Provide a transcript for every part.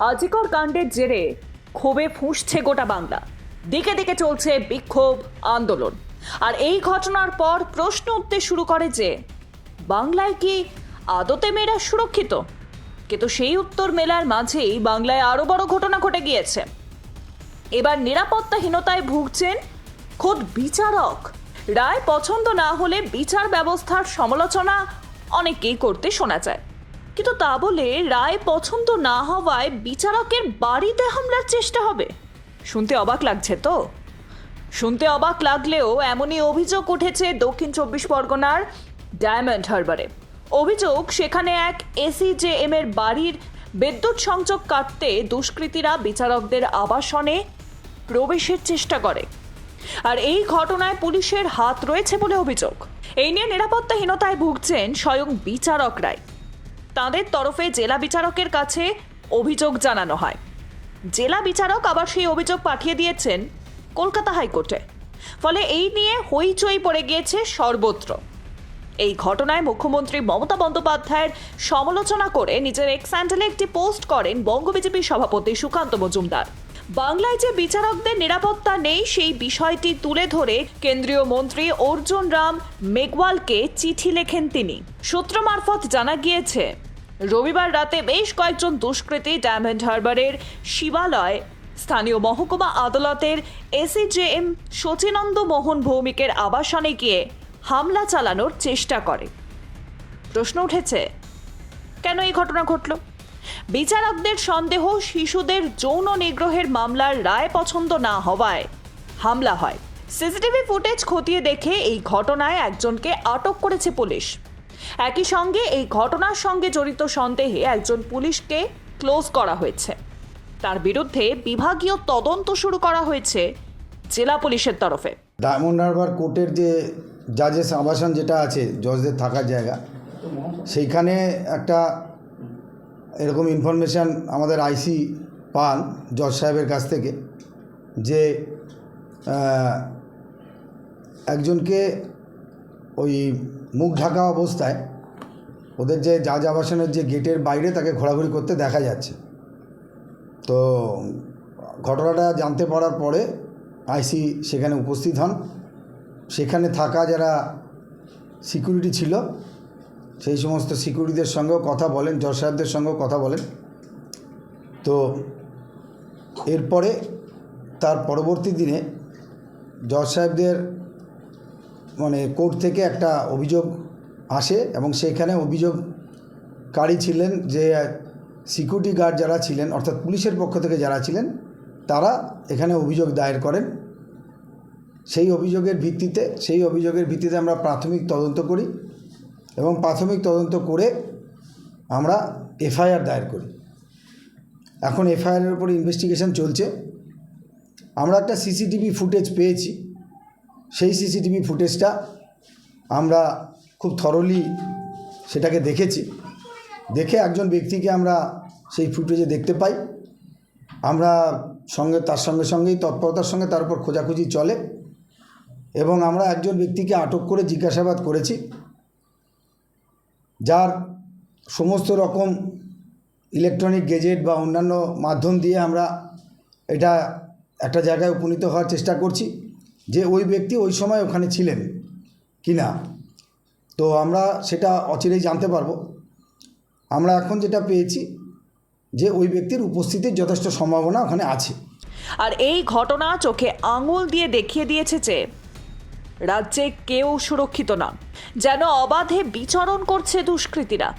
আজিকর কাণ্ডের জেরে ক্ষোভে ফুঁসছে গোটা বাংলা। দিকে দিকে চলছে বিক্ষোভ, আন্দোলন। আর এই ঘটনার পর প্রশ্ন উঠতে শুরু করে যে, বাংলায় কি আদতে মেয়েরা সুরক্ষিত? কিন্তু সেই উত্তর মেলার মাঝেই বাংলায় আরও বড় ঘটনা ঘটে গিয়েছে। এবার নিরাপত্তাহীনতায় ভুগছেন খোদ বিচারক। রায় পছন্দ না হলে বিচার ব্যবস্থার সমালোচনা অনেকেই করতে শোনা যায়। কিন্তু তা বলে রায় পছন্দ না হওয়ায় বিচারকের বাড়িতে হামলার চেষ্টা হবে। শুনতে অবাক লাগছে তো? শুনতে অবাক লাগলেও এমনই অভিযোগ উঠেছে দক্ষিণ চব্বিশ পরগনার ডায়মন্ড হারবারে। অভিযোগ, সেখানে এক এসিজেএম এর বাড়ির বিদ্যুৎ সংযোগ কাটতে দুষ্কৃতীরা বিচারকদের আবাসনে প্রবেশের চেষ্টা করে। আর এই ঘটনায় পুলিশের হাত রয়েছে বলে অভিযোগ। এই নিয়ে নিরাপত্তাহীনতায় ভুগছেন স্বয়ং বিচারকরাই তাদের তরফে জেলা বিচারকের কাছে অভিযোগ জানানো হয়। জেলা বিচারক আবার সেই অভিযোগ পাঠিয়ে দিয়েছেন কলকাতা হাইকোর্টে। ফলে এই নিয়ে হইচই পড়ে গিয়েছে সর্বত্র। এই ঘটনায় মুখ্যমন্ত্রী মমতা বন্দ্যোপাধ্যায়ের সমালোচনা করে নিজের এক্স একটি পোস্ট করেন বঙ্গ বিজেপির সভাপতি সুকান্ত মজুমদার। বাংলায় যে বিচারকদের নিরাপত্তা নেই, সেই বিষয়টি তুলে ধরে কেন্দ্রীয় মন্ত্রী অর্জুন রাম মেঘওয়ালকে চিঠি লেখেন তিনি। সূত্র মারফত জানা গিয়েছে, রবিবার রাতে বেশ কয়েকজন দুষ্কৃতী ডায়মন্ড হারবারের শিবালয় স্থানীয় মহকুমা আদালতের এসিজেএম শচীনন্দ মোহন ভৌমিকের আবাসনে গিয়ে হামলা চালানোর চেষ্টা করে। প্রশ্ন উঠেছে, কেন এই ঘটনা ঘটল? বিচারকদের সন্দেহ শিশুদের যৌন নিগ্রহের মামলার রায় পছন্দ না হওয়ায় হামলা হয়। সিসিটিভি ফুটেজ খতিয়ে দেখে এই ঘটনায় একজনকে আটক করেছে পুলিশ। একই সঙ্গে এই ঘটনার সঙ্গে জড়িত সন্দেহে একজন পুলিশকে ক্লোজ করা হয়েছে। তার বিরুদ্ধে বিভাগীয় তদন্ত শুরু করা হয়েছে জেলা পুলিশের তরফে। ডায়মন্ড হারবার কোর্টের যে জাজেস আবাসন যেটা আছে, জজদের থাকার জায়গা, সেইখানে একটা এরকম ইনফরমেশান আমাদের আইসি পান জজ সাহেবের কাছ থেকে যে একজনকে ওই মুখ ঢাকা অবস্থায় ওদের যে যা আবাসনের যে গেটের বাইরে তাকে ঘোরাঘুরি করতে দেখা যাচ্ছে। তো ঘটনাটা জানতে পারার পরে আইসি সেখানে উপস্থিত হন। সেখানে থাকা যারা সিকিউরিটি ছিল সেই সমস্ত সিকিউরিটিদের সঙ্গেও কথা বলেন, জজ সাহেবদের সঙ্গেও কথা বলেন। তো এরপরে তার পরবর্তী দিনে জজ সাহেবদের মানে কোর্ট থেকে একটা অভিযোগ আসে এবং সেখানে অভিযোগকারী ছিলেন যে সিকিউরিটি গার্ড যারা ছিলেন, অর্থাৎ পুলিশের পক্ষ থেকে যারা ছিলেন, তারা এখানে অভিযোগ দায়ের করেন। সেই অভিযোগের ভিত্তিতে, সেই অভিযোগের ভিত্তিতে আমরা প্রাথমিক তদন্ত করি। এবং প্রাথমিক তদন্ত করে আমরা এফআইআর দায়ের করি। এখন এফআইআরের উপর ইনভেস্টিগেশন চলছে। আমরা একটা সিসিটিভি ফুটেজ পেয়েছি। সেই সিসিটিভি ফুটেজটা আমরা খুব থরলি সেটাকে দেখেছি। দেখে একজন ব্যক্তিকে আমরা সেই ফুটেজে দেখতে পাই। আমরা সঙ্গে, তার সঙ্গে সঙ্গেই তৎপরতার সঙ্গে তার উপর খোঁজাখুঁজি চলে। এবং আমরা একজন ব্যক্তিকে আটক করে জিজ্ঞাসাবাদ করেছি। যার সমস্ত রকম ইলেকট্রনিক গেজেট বা অন্যান্য মাধ্যম দিয়ে আমরা এটা একটা জায়গায় উপনীত হওয়ার চেষ্টা করছি যে ওই ব্যক্তি ওই সময় ওখানে ছিলেন কি না। তো আমরা সেটা অচিরেই জানতে পারব। আমরা এখন যেটা পেয়েছি যে ওই ব্যক্তির উপস্থিতির যথেষ্ট সম্ভাবনা ওখানে আছে। আর এই ঘটনা চোখে আঙুল দিয়ে দেখিয়ে দিয়েছে যে রাজ্যে কেউ সুরক্ষিত নন যেন অবাধে বিচরণ করছে দুষ্কৃতীরা।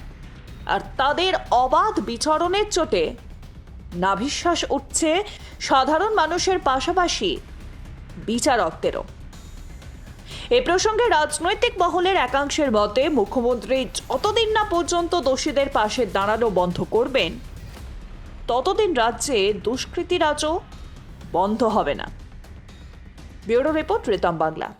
আর তাদের অবাধ বিচরণের চোটে নাভিশ্বাস উঠছে সাধারণ মানুষের পাশাপাশি বিচারকদেরও। এ প্রসঙ্গে রাজনৈতিক মহলের একাংশের মতে, মুখ্যমন্ত্রী যতদিন না পর্যন্ত দোষীদের পাশে দাঁড়ানো বন্ধ করবেন, ততদিন রাজ্যে দুষ্কৃতিরাজও বন্ধ হবে না। Bureau report Ritam Bangla.